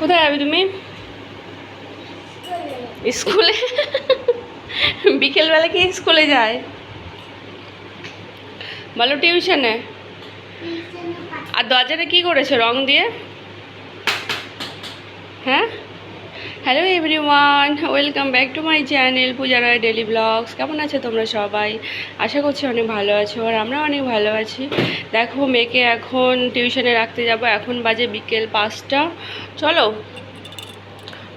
কোথায় যাবে তুমি? স্কুলে? বিকেলবেলা কি স্কুলে যায়? বলো টিউশনে। আর দরজাটা কি করেছে? রং দিয়ে? হ্যাঁ? Hello everyone welcome back to my channel Pujara daily blogs কেমন আছে তোমরা সবাই? আশা করছি অনেক ভালো আছো আর আমরা অনেক ভালো আছি। দেখো, মেয়েকে এখন টিউশনে রাখতে যাব। এখন বাজে বিকেল পাঁচটা। চলো।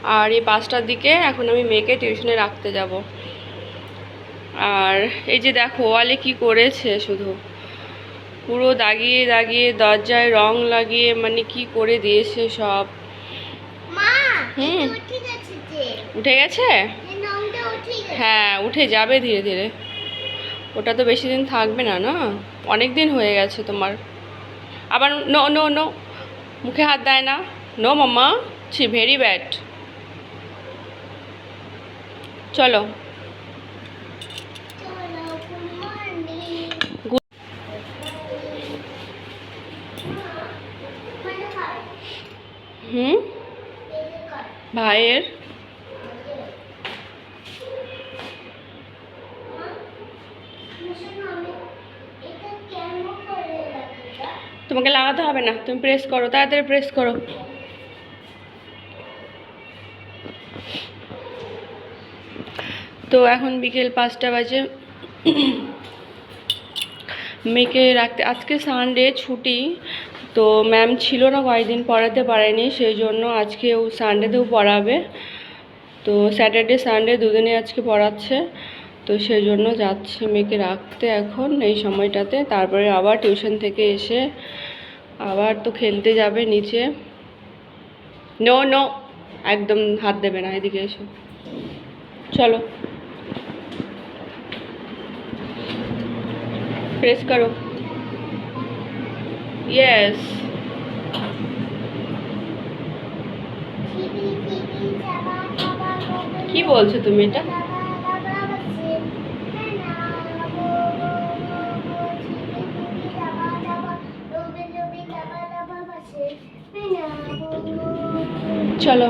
আর এই পাঁচটার দিকে এখন আমি মেয়েকে টিউশনে রাখতে যাব। আর এই যে দেখো, ওয়ালে কি করেছে শুধু। পুরো দাগিয়ে দাগিয়ে, দরজায় রং লাগিয়ে মানে কি করে দিয়েছে সব। হুম। উঠে গেছে? হ্যাঁ উঠে যাবে ধীরে ধীরে। ওটা তো বেশি দিন থাকবে না না? অনেক দিন হয়ে গেছে তোমার। আবার নো নো নো মুখে হাত দেয় না। নো মাম্মা ছি ভেরি ব্যাড। চলো। মানে হুম? ভাইয়ের তোমাকে লাগাতে হবে না, তুমি প্রেস করো, তাড়াতাড়ি প্রেস করো। তো এখন বিকেল পাঁচটা বাজে। মেয়েকে রাখতে, আজকে সানডে ছুটি। তো ম্যাম ছিল না, কয়েকদিন পড়াতে পারেনি, সেই জন্য আজকে ও সানডেতেও পড়াবে। তো স্যাটারডে সানডে দুদিনে আজকে পড়াচ্ছে, তো সেই জন্য যাচ্ছি মেয়েকে রাখতে এখন এই সময়টাতে। তারপরে আবার টিউশন থেকে এসে আবার তো খেলতে যাবে নিচে। নো নো একদম হাত দেবে না, এদিকে এসো। চলো। প্রেস করো। যাবা কি বলছো তুমি এটা? চলো।